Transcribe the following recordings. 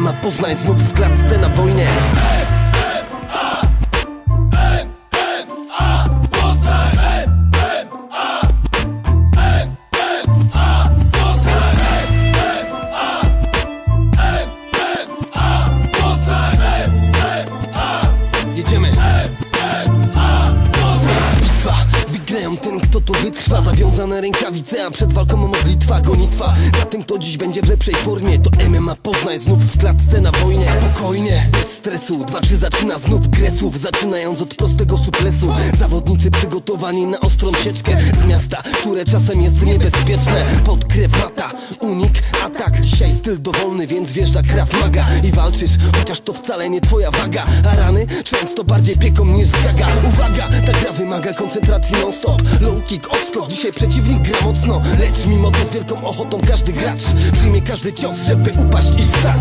MMA Poznań znów w klatce na wojnie. Jedziemy Ten, kto to wytrwa. Zawiązane rękawice, a przed walką modlitwa. Gonitwa, za tym to dziś będzie w lepszej formie. To MMA Poznań znów w klatce na wojnie. Spokojnie, bez stresu. Dwa czy zaczyna znów gresów Zaczynając od prostego suplesu. Zawodnicy przygotowani na ostrą sieczkę Z miasta, które czasem jest niebezpieczne. Pod krew mata, unik, atak. Dzisiaj styl dowolny, więc wjeżdża kraw maga. I walczysz, chociaż to wcale nie twoja waga. A rany często bardziej pieką niż zgaga. Uwaga, ta gra wymaga koncentracji non-stop. Low kick, odskok, dzisiaj przeciwnik gra mocno Lecz mimo to z wielką ochotą każdy gracz Przyjmie każdy cios, żeby upaść i wstać.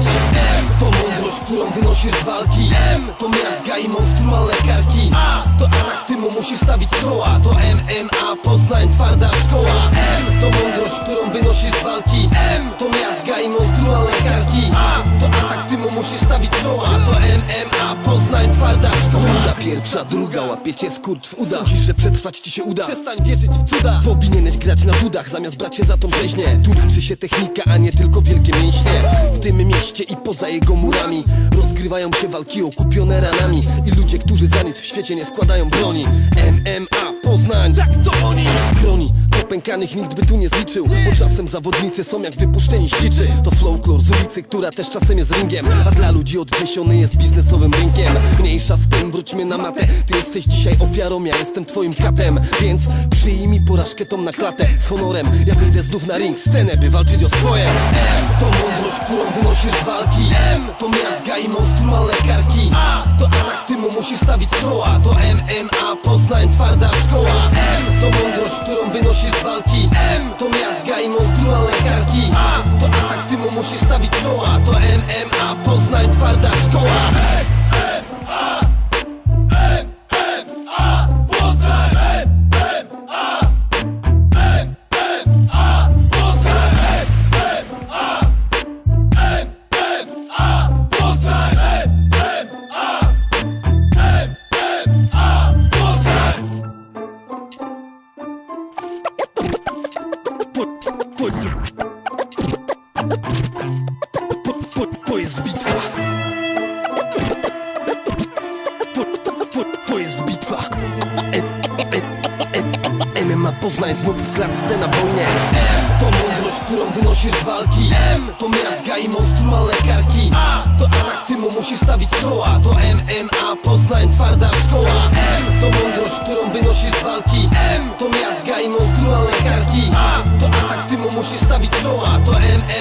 M to mądrość, którą wynosisz z walki. M to miazga i monstrualne karki. A to atak, ty mu musisz stawić czoła. To MMA, Poznań, twarda szkoła. M to mądrość, którą wynosisz z walki. M to miazga i monstrualne karki. A to atak, ty mu musisz stawić czoła. To MMA, Poznań, twarda szkoła. Pierwsza, druga, łapiecie skurcz w uda Sądzisz, że przetrwać ci się uda. Przestań wierzyć w cuda. Powinieneś grać na dudach, zamiast brać się za tą rzeźnię. Tu liczy się technika, a nie tylko wielkie mięśnie. W tym mieście i poza jego murami Rozgrywają się walki okupione ranami. I ludzie, którzy za nic w świecie nie składają broni. MMA, Poznań, tak to oni. Skroni, popękanych nikt by tu nie zliczył. Bo czasem zawodnicy są jak wypuszczeni z dziczy. To folklor z ulicy, która też czasem jest ringiem. A dla ludzi odniesiony jest biznesowym rynkiem na matę Ty jesteś dzisiaj ofiarą, ja jestem twoim katem. Więc przyjmij porażkę tą na klatę Z honorem, ja wyjdę znów na ring. Scenę, by walczyć o swoje. M. To mądrość, którą wynosisz z walki. M. To miazga i monstrualne karki A. To atak, ty mu musisz stawić czoła. To MMA, Poznań, twarda szkoła. M. To mądrość, którą wynosisz z walki. M. To miazga i monstrualne karki A. To to, to, jest bitwa to, to, jest bitwa M, M, M, MMA Poznań znów w klatce na wojnie M to mądrość, którą wynosisz z walki M to miazga i monstrualne karki A to atak, ty mu musisz stawić czoła To MMA Poznań, twarda szkoła M to mądrość, którą wynosisz z walki M to miazga i monstrualne karki A to atak, ty mu musisz stawić czoła. To MMA